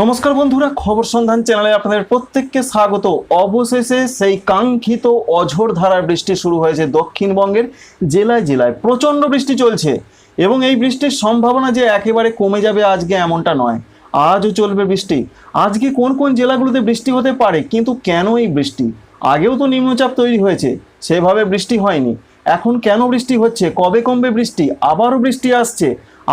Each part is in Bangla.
নমস্কার বন্ধুরা, খবর সন্ধান চ্যানেলে আপনাদের প্রত্যেককে স্বাগত। অবশেষে সেই কাঙ্ক্ষিত অঝোর ধারার বৃষ্টি শুরু হয়েছে দক্ষিণবঙ্গের জেলায় জেলায়। প্রচণ্ড বৃষ্টি চলছে এবং এই বৃষ্টির সম্ভাবনা যে একেবারে কমে যাবে আজকে এমনটা নয়। আজও চলবে বৃষ্টি। আজকে কোন কোন জেলাগুলোতে বৃষ্টি হতে পারে, কিন্তু কেন এই বৃষ্টি? আগেও তো নিম্নচাপ তৈরি হয়েছে, সেভাবে বৃষ্টি হয়নি। এখন কেন বৃষ্টি হচ্ছে, কবে কমবে বৃষ্টি, আবারও বৃষ্টি আসছে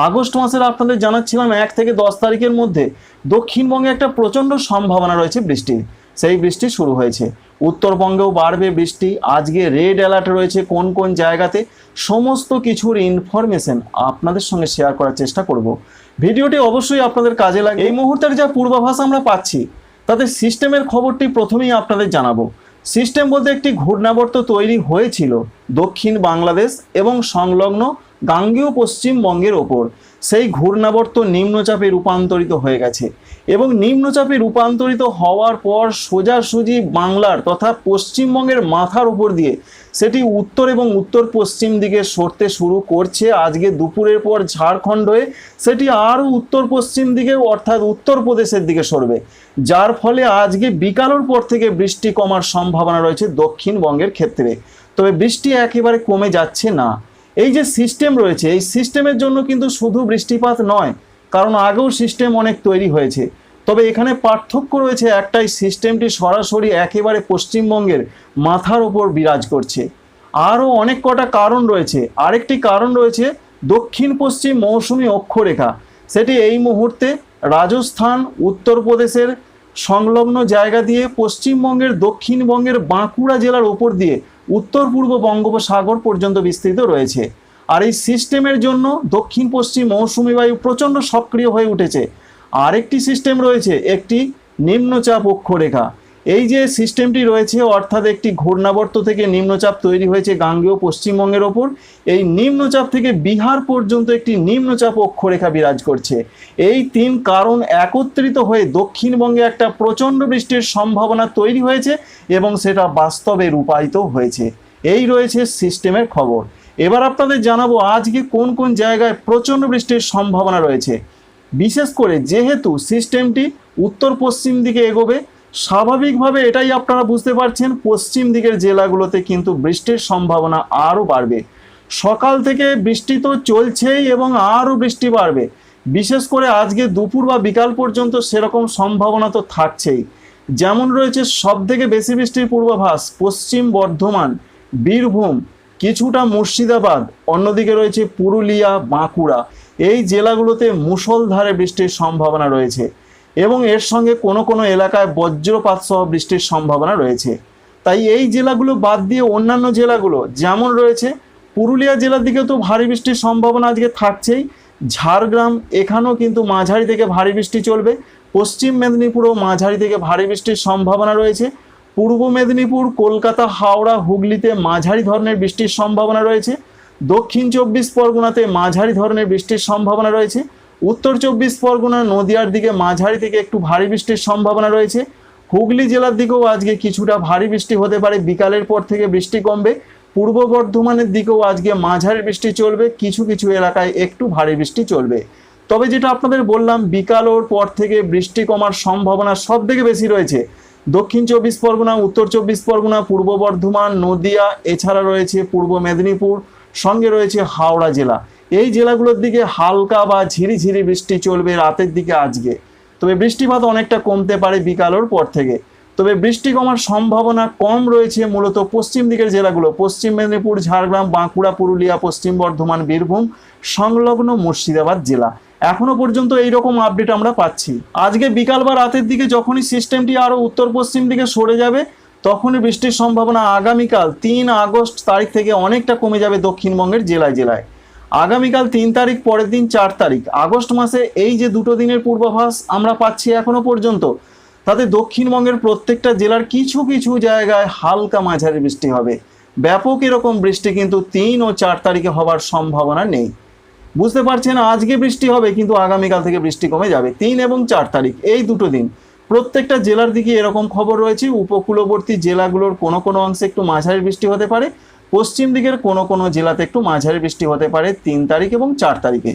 আগস্ট মাসের আপনাদের জানাচ্ছিলাম এক থেকে দশ তারিখের মধ্যে দক্ষিণবঙ্গে একটা প্রচণ্ড সম্ভাবনা রয়েছে বৃষ্টির সেই বৃষ্টি শুরু হয়েছে। উত্তরবঙ্গেও বাড়বে বৃষ্টি। আজকে রেড অ্যালার্ট রয়েছে কোন কোন জায়গাতে। সমস্ত কিছুর ইনফরমেশন আপনাদের সঙ্গে শেয়ার করার চেষ্টা করব। ভিডিওটি অবশ্যই আপনাদের কাজে লাগে এই মুহূর্তের যা পূর্বাভাস আমরা পাচ্ছি, তাতে সিস্টেমের খবরটি প্রথমেই আপনাদের জানাব। সিস্টেম বলতে একটি ঘূর্ণাবর্ত তৈরি হয়েছিল দক্ষিণ বাংলাদেশ এবং সংলগ্ন গাঙ্গেয় পশ্চিমবঙ্গের ওপর। সেই ঘূর্ণাবর্ত নিম্নচাপে রূপান্তরিত হয়ে গেছে এবং নিম্নচাপে রূপান্তরিত হওয়ার পর সোজাসুজি বাংলার তথা পশ্চিমবঙ্গের মাথার উপর দিয়ে সেটি উত্তর এবং উত্তর পশ্চিম দিকে সরতে শুরু করছে। আজকে দুপুরের পর ঝাড়খণ্ড হয়ে সেটি আরও উত্তর পশ্চিম দিকে অর্থাৎ উত্তরপ্রদেশের দিকে সরবে। যার ফলে আজকে বিকালের পর থেকে বৃষ্টি কমার সম্ভাবনা রয়েছে দক্ষিণবঙ্গের ক্ষেত্রে। তবে বৃষ্টি একেবারে কমে যাচ্ছে না। এই যে সিস্টেম রয়েছে, এই সিস্টেমের জন্য কিন্তু শুধু বৃষ্টিপাত নয়, কারণ আগেও সিস্টেম অনেক তৈরি হয়েছে। তবে এখানে পার্থক্য রয়েছে একটাই সিস্টেমটি সরাসরি একেবারে পশ্চিমবঙ্গের মাথার ওপর বিরাজ করছে। আরও অনেক কটা কারণ রয়েছে। আরেকটি কারণ রয়েছে দক্ষিণ পশ্চিম মৌসুমি অক্ষরেখা। সেটি এই মুহূর্তে রাজস্থান, উত্তরপ্রদেশের সংলগ্ন জায়গা দিয়ে পশ্চিমবঙ্গের দক্ষিণবঙ্গের বাঁকুড়া জেলার ওপর দিয়ে উত্তর পূর্ব বঙ্গোপসাগর পর্যন্ত বিস্তৃত রয়েছে। আর এই সিস্টেমের জন্য দক্ষিণ পশ্চিম মৌসুমি বায়ু প্রচণ্ড সক্রিয় হয়ে উঠেছে। আরেকটি সিস্টেম রয়েছে, একটি নিম্নচাপ অক্ষরেখা। এই যে সিস্টেমটি রয়েছে, অর্থাৎ একটি ঘূর্ণাবর্ত থেকে নিম্নচাপ তৈরি হয়েছে গাঙ্গেয় পশ্চিমবঙ্গের ওপর, এই নিম্নচাপ থেকে বিহার পর্যন্ত একটি নিম্নচাপ অক্ষরেখা বিরাজ করছে। এই তিন কারণ একত্রিত হয়ে দক্ষিণবঙ্গে একটা প্রচণ্ড বৃষ্টির সম্ভাবনা তৈরি হয়েছে এবং সেটা বাস্তবে রূপায়িত হয়েছে। এই রয়েছে সিস্টেমের খবর। এবার আপনাদের জানাব, আজকে কোন কোন জায়গায় প্রচণ্ড বৃষ্টির সম্ভাবনা রয়েছে? বিশেষ করে যেহেতু সিস্টেমটি উত্তর পশ্চিম দিকে এগোবে স্বাভাবিকভাবে এটাই আপনারা বুঝতে পারছেন, পশ্চিম দিকের জেলাগুলোতে কিন্তু বৃষ্টির সম্ভাবনা আরও বাড়বে। সকাল থেকে বৃষ্টি তো চলছেই এবং আরও বৃষ্টি বাড়বে। বিশেষ করে আজকে দুপুর বা বিকাল পর্যন্ত সেরকম সম্ভাবনা তো থাকছেই। যেমন রয়েছে সব থেকে বেশি বৃষ্টির পূর্বাভাস, পশ্চিম বর্ধমান, বীরভূম, কিছুটা মুর্শিদাবাদ, অন্যদিকে রয়েছে পুরুলিয়া, বাঁকুড়া। এই জেলাগুলোতে মুষলধারে বৃষ্টির সম্ভাবনা রয়েছে। এবং এর সঙ্গে কোনো কোনো এলাকায় বজ্রপাত সহ বৃষ্টির সম্ভাবনা রয়েছে। তাই এই জেলাগুলো বাদ দিয়ে অন্যান্য জেলাগুলো যেমন রয়েছে, পুরুলিয়া জেলার দিকেও তো ভারী বৃষ্টির সম্ভাবনা আজকে থাকছেই। ঝাড়গ্রাম, এখানেও কিন্তু মাঝারি থেকে ভারী বৃষ্টি চলবে। পশ্চিম মেদিনীপুরেও মাঝারি থেকে ভারী বৃষ্টির সম্ভাবনা রয়েছে। পূর্ব মেদিনীপুর, কলকাতা, হাওড়া, হুগলিতে মাঝারি ধরনের বৃষ্টির সম্ভাবনা রয়েছে। দক্ষিণ চব্বিশ পরগনাতে মাঝারি ধরনের বৃষ্টির সম্ভাবনা রয়েছে। উত্তর চব্বিশ পরগনা নদিয়ার দিকে মাঝারি থেকে একটু ভারী বৃষ্টির সম্ভাবনা রয়েছে। হুগলি জেলার দিকেও আজকে কিছুটা ভারী বৃষ্টি হতে পারে। বিকালের পর থেকে বৃষ্টি কমবে। পূর্ব বর্ধমানের দিকেও আজকে মাঝারি বৃষ্টি চলবে। কিছু কিছু এলাকায় একটু ভারী বৃষ্টি চলবে। তবে যেটা আপনাদের বললাম, বিকালোর পর থেকে বৃষ্টি কমার সম্ভাবনা সব থেকে বেশি রয়েছে। দক্ষিণ চব্বিশ পরগনা, উত্তর চব্বিশ পরগনা, পূর্ব বর্ধমান, নদিয়া, এছাড়া রয়েছে পূর্ব মেদিনীপুর, সঙ্গে রয়েছে হাওড়া জেলা। এই জেলাগুলোর দিকে হালকা বা ঝিরিঝিরি বৃষ্টি চলবে রাতের দিকে আজকে। তবে বৃষ্টিপাত অনেকটা কমতে পারে বিকালের পর থেকে। তবে বৃষ্টি কমার সম্ভাবনা কম রয়েছে মূলত পশ্চিম দিকের জেলাগুলো। পশ্চিম মেদিনীপুর, ঝাড়গ্রাম, বাঁকুড়া, পুরুলিয়া, পশ্চিম বর্ধমান, বীরভূম, সংলগ্ন মুর্শিদাবাদ জেলা। এখনও পর্যন্ত এই রকম আপডেট আমরা পাচ্ছি। আজকে বিকাল বা রাতের দিকে যখনই সিস্টেমটি আরও উত্তর পশ্চিম দিকে সরে যাবে, তখনই বৃষ্টির সম্ভাবনা আগামীকাল তিন আগস্ট তারিখ থেকে অনেকটা কমে যাবে দক্ষিণবঙ্গের জেলায় জেলায়। আগামীকাল তিন তারিখ, পরের দিন চার তারিখ। আগস্ট মাসে এই যে দুটো দিনের পূর্বাভাস আমরা পাচ্ছি এখনও পর্যন্ত, তাতে দক্ষিণবঙ্গের প্রত্যেকটা জেলার কিছু কিছু জায়গায় হালকা মাঝারি বৃষ্টি হবে। ব্যাপক এরকম বৃষ্টি কিন্তু তিন ও চার তারিখে হবার সম্ভাবনা নেই। বুঝতে পারছেন, আজকে বৃষ্টি হবে, কিন্তু আগামীকাল থেকে বৃষ্টি কমে যাবে। তিন এবং চার তারিখ, এই দুটো দিন। প্রত্যেকটা জেলার দিকে এরকম খবর রয়েছে, উপকূলবর্তী জেলাগুলোর কোনো কোনো অংশে একটু মাঝারি বৃষ্টি হতে পারে। পশ্চিম দিকের কোনো কোনো জেলাতে একটু মাঝারি বৃষ্টি হতে পারে তিন তারিখ এবং চার তারিখে।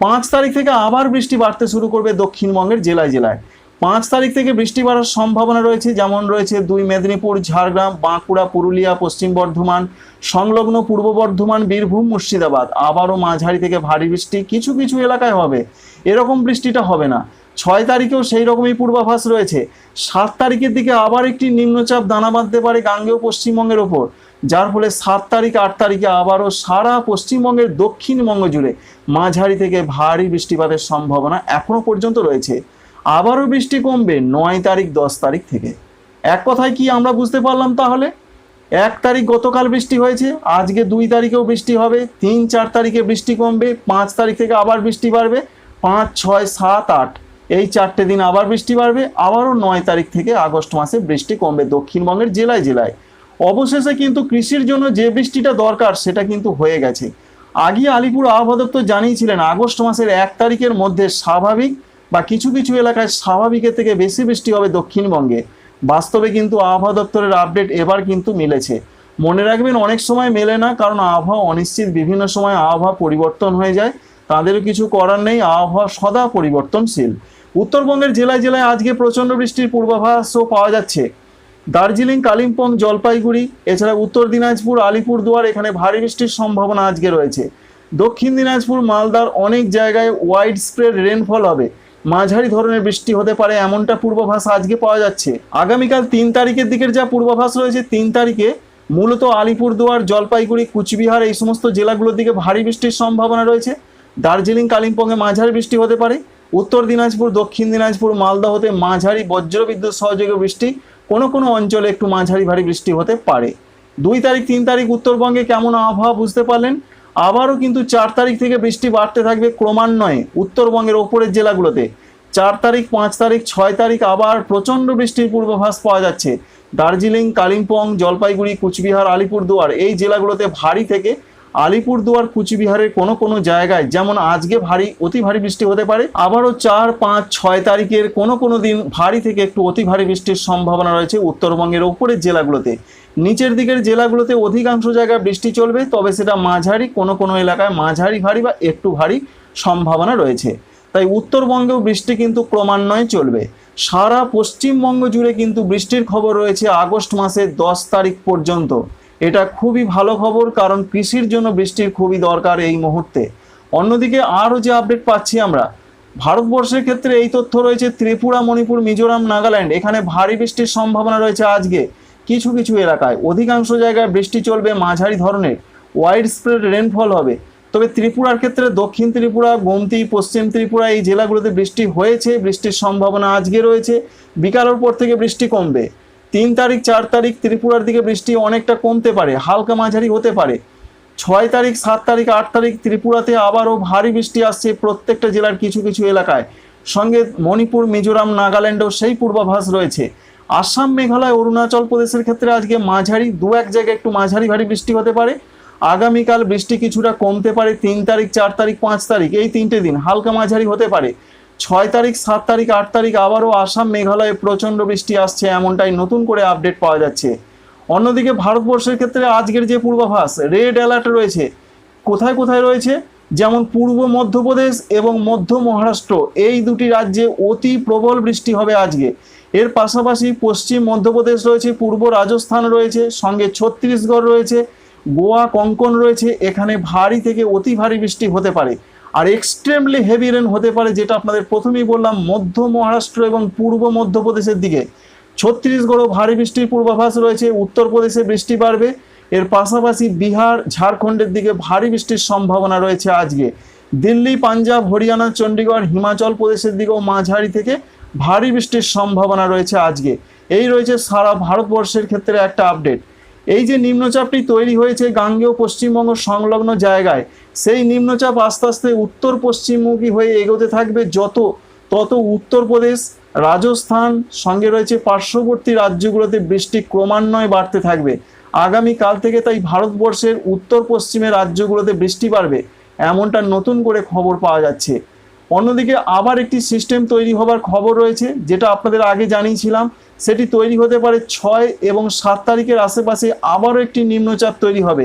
পাঁচ তারিখ থেকে আবার বৃষ্টি বাড়তে শুরু করবে দক্ষিণবঙ্গের জেলায় জেলায়। পাঁচ তারিখ থেকে বৃষ্টি বাড়ার সম্ভাবনা রয়েছে, যেমন রয়েছে দুই মেদিনীপুর, ঝাড়গ্রাম, বাঁকুড়া, পুরুলিয়া, পশ্চিম বর্ধমান, সংলগ্ন পূর্ব বর্ধমান, বীরভূম, মুর্শিদাবাদ। আবারও মাঝারি থেকে ভারী বৃষ্টি কিছু কিছু এলাকায় হবে। এরকম বৃষ্টিটা হবে না। ছয় তারিখেও সেই রকমই পূর্বাভাস রয়েছে। সাত তারিখের দিকে আবার একটি নিম্নচাপ দানা বাঁধতে পারে গাঙ্গেয় পশ্চিমবঙ্গের ওপর। যার ফলে সাত তারিখ, আট তারিখে আবারও সারা পশ্চিমবঙ্গের দক্ষিণবঙ্গ জুড়ে মাঝারি থেকে ভারী বৃষ্টিপাতের সম্ভাবনা এখনও পর্যন্ত রয়েছে। আবারও বৃষ্টি কমবে নয় তারিখ, দশ তারিখ থেকে। এক কথায় কি আমরা বুঝতে পারলাম তাহলে? এক তারিখ গতকাল বৃষ্টি হয়েছে, আজকে দুই তারিখেও বৃষ্টি হবে, তিন, চার তারিখে বৃষ্টি কমবে, পাঁচ তারিখ থেকে আবার বৃষ্টি বাড়বে, পাঁচ, ছয়, সাত, আট, এই চারটে দিন আবার বৃষ্টি বাড়বে, আবারও নয় তারিখ থেকে আগস্ট মাসে বৃষ্টি কমবে দক্ষিণবঙ্গের জেলায় জেলায়। অবশেষে কিন্তু কৃষির জন্য যে বৃষ্টিটা দরকার, সেটা কিন্তু হয়ে গেছে। আগে আলিপুর আবহাওয়া দপ্তর জানিয়েছিলেন, আগস্ট মাসের এক তারিখের মধ্যে স্বাভাবিক বা কিছু কিছু এলাকায় স্বাভাবিকের থেকে বেশি বৃষ্টি হবে দক্ষিণবঙ্গে। বাস্তবে কিন্তু আবহাওয়া দপ্তরের আপডেট এবার কিন্তু মিলেছে। মনে রাখবেন, অনেক সময় মেলে না, কারণ আবহাওয়া অনিশ্চিত। বিভিন্ন সময় আবহাওয়া পরিবর্তন হয়ে যায়। তাদেরও কিছু করার নেই, আবহাওয়া সদা পরিবর্তনশীল। উত্তরবঙ্গের জেলায় জেলায় আজকে প্রচণ্ড বৃষ্টির পূর্বাভাসও পাওয়া যাচ্ছে। দার্জিলিং, কালিম্পং, জলপাইগুড়ি, এছাড়া উত্তর দিনাজপুর, আলিপুরদুয়ার, এখানে ভারী বৃষ্টির সম্ভাবনা আজকে রয়েছে। দক্ষিণ দিনাজপুর, মালদার অনেক জায়গায় ওয়াইড স্প্রেড রেনফল হবে। মাঝারি ধরনের বৃষ্টি হতে পারে, এমনটা পূর্বাভাস আজকে পাওয়া যাচ্ছে। আগামীকাল তিন তারিখের দিকের যা পূর্বাভাস রয়েছে, তিন তারিখে মূলত আলিপুরদুয়ার, জলপাইগুড়ি, কুচবিহার এই সমস্ত জেলাগুলোর দিকে ভারী বৃষ্টির সম্ভাবনা রয়েছে। দার্জিলিং, কালিম্পংয়ে মাঝারি বৃষ্টি হতে পারে। উত্তর দিনাজপুর, দক্ষিণ দিনাজপুর, মালদা হতে মাঝারি বজ্রবিদ্যুৎ সহযোগে বৃষ্টি কোনো কোনো অঞ্চলে একটু মাঝারি ভারী বৃষ্টি হতে পারে। দুই তারিখ, তিন তারিখ উত্তরবঙ্গে কেমন আবহাওয়া বুঝতে পারলেন? আবারও কিন্তু চার তারিখ থেকে বৃষ্টি বাড়তে থাকবে ক্রমান্বয়ে উত্তরবঙ্গের ওপরের জেলাগুলোতে। চার তারিখ, পাঁচ তারিখ, ছয় তারিখ আবার প্রচণ্ড বৃষ্টির পূর্বাভাস পাওয়া যাচ্ছে। দার্জিলিং, কালিম্পং, জলপাইগুড়ি, কুচবিহার, আলিপুরদুয়ার এই জেলাগুলোতে ভারী থেকে আলিপুরদুয়ার, কুচবিহারের কোনো কোনো জায়গায় যেমন আজকে ভারী, অতি ভারী বৃষ্টি হতে পারে, আবারও চার, পাঁচ, ছয় তারিখের কোনো কোনো দিন ভারী থেকে একটু অতি ভারী বৃষ্টির সম্ভাবনা রয়েছে উত্তরবঙ্গের ওপরের জেলাগুলোতে। নিচের দিকের জেলাগুলোতে অধিকাংশ জায়গায় বৃষ্টি চলবে, তবে সেটা মাঝারি, কোনো কোনো এলাকায় মাঝারি ভারী বা একটু ভারী সম্ভাবনা রয়েছে। তাই উত্তরবঙ্গেও বৃষ্টি কিন্তু ক্রমান্বয়ে চলবে। সারা পশ্চিমবঙ্গ জুড়ে কিন্তু বৃষ্টির খবর রয়েছে আগস্ট মাসের দশ তারিখ পর্যন্ত। এটা খুবই ভালো খবর, কারণ কৃষির জন্য বৃষ্টির খুবই দরকার এই মুহূর্তে। অন্যদিকে আরও যে আপডেট পাচ্ছি আমরা, ভারতবর্ষের ক্ষেত্রে এই তথ্য রয়েছে, ত্রিপুরা, মণিপুর, মিজোরাম, নাগাল্যান্ড, এখানে ভারী বৃষ্টির সম্ভাবনা রয়েছে আজকে। কিছু কিছু এলাকায়, অধিকাংশ জায়গায় বৃষ্টি চলবে মাঝারি ধরনের ওয়াইড স্প্রেড রেনফল হবে। তবে ত্রিপুরার ক্ষেত্রে দক্ষিণ ত্রিপুরা, গোমতি, পশ্চিম ত্রিপুরা এই জেলাগুলোতে বৃষ্টি হয়েছে, বৃষ্টির সম্ভাবনা আজকে রয়েছে। বিকালের পর থেকে বৃষ্টি কমবে। তিন তারিখ, চার তারিখ ত্রিপুরার দিকে বৃষ্টি অনেকটা কমতে পারে, হালকা মাঝারি হতে পারে। ছয় তারিখ, সাত তারিখ, আট তারিখ ত্রিপুরাতে আবারও ভারী বৃষ্টি আসছে প্রত্যেকটা জেলার কিছু কিছু এলাকায়। সঙ্গে মণিপুর, মিজোরাম, নাগাল্যান্ডেও সেই পূর্বাভাস রয়েছে। আসাম, মেঘালয়, অরুণাচল প্রদেশের ক্ষেত্রে আজকে মাঝারি, দু এক জায়গায় একটু মাঝারি ভারী বৃষ্টি হতে পারে। আগামীকাল বৃষ্টি কিছুটা কমতে পারে, তিন তারিখ, চার তারিখ, পাঁচ তারিখ, এই তিনটে দিন হালকা মাঝারি হতে পারে। ছয় তারিখ, সাত তারিখ, আট তারিখ আবারও আসাম, মেঘালয়ে প্রচণ্ড বৃষ্টি আসছে, এমনটাই নতুন করে আপডেট পাওয়া যাচ্ছে। অন্যদিকে ভারতবর্ষের ক্ষেত্রে আজকের যে পূর্বাভাস, রেড অ্যালার্ট রয়েছে। কোথায় কোথায় রয়েছে? যেমন পূর্ব মধ্যপ্রদেশ এবং মধ্য মহারাষ্ট্র, এই দুটি রাজ্যে অতি প্রবল বৃষ্টি হবে আজকে। এর পাশাপাশি পশ্চিম মধ্যপ্রদেশ রয়েছে, পূর্ব রাজস্থান রয়েছে, সঙ্গে ছত্তিশগড় রয়েছে, গোয়া, কঙ্কন রয়েছে, এখানে ভারী থেকে অতি ভারী বৃষ্টি হতে পারে। আর এক্সট্রিমলি হেভি রেন হতে পারে, যেটা আপনাদের প্রথমেই বললাম, মধ্য মহারাষ্ট্র এবং পূর্ব মধ্যপ্রদেশের দিকে। ছত্তিশগড়ও ভারী বৃষ্টির পূর্বাভাস রয়েছে, উত্তরপ্রদেশে বৃষ্টি বাড়বে। এর পাশাপাশি বিহার, ঝাড়খণ্ডের দিকে ভারী বৃষ্টির সম্ভাবনা রয়েছে আজকে। দিল্লি, পাঞ্জাব, হরিয়ানা চণ্ডীগড় হিমাচল প্রদেশের দিকেও মাঝারি থেকে ভারী বৃষ্টির সম্ভাবনা রয়েছে আজকে। এই রয়েছে সারা ভারতবর্ষের ক্ষেত্রে একটা আপডেট এই যে নিম্নচাপটি তৈরি হয়েছে গাঙ্গেয় পশ্চিমবঙ্গ সংলগ্ন জায়গায়, সেই নিম্নচাপ আস্তে আস্তে উত্তর পশ্চিমমুখী হয়ে এগোতে থাকবে যত, তত উত্তরপ্রদেশ রাজস্থান, সঙ্গে রয়েছে পার্শ্ববর্তী রাজ্যগুলোতে বৃষ্টি ক্রমান্বয়ে বাড়তে থাকবে। আগামী কাল থেকে তাই ভারতবর্ষের উত্তর পশ্চিমের রাজ্যগুলোতে বৃষ্টি বাড়বে, এমনটা নতুন করে খবর পাওয়া যাচ্ছে। অন্যদিকে আবার একটি সিস্টেম তৈরি হবার খবর রয়েছে, যেটা আপনাদের আগে জানিয়েছিলাম। সেটি তৈরি হতে পারে ছয় এবং সাত তারিখের আশেপাশে আবারও একটি নিম্নচাপ তৈরি হবে।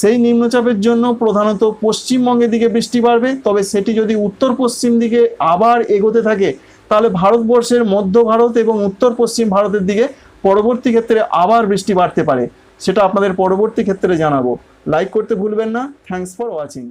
সেই নিম্নচাপের জন্য প্রধানত পশ্চিমবঙ্গের দিকে বৃষ্টি বাড়বে, তবে সেটি যদি উত্তর পশ্চিম দিকে আবার এগোতে থাকে, তাহলে ভারতবর্ষের মধ্য ভারত এবং উত্তর পশ্চিম ভারতের দিকে পরবর্তী ক্ষেত্রে আবার বৃষ্টি বাড়তে পারে। সেটা আপনাদের পরবর্তী ক্ষেত্রে জানাব। লাইক করতে ভুলবেন না। Thanks for watching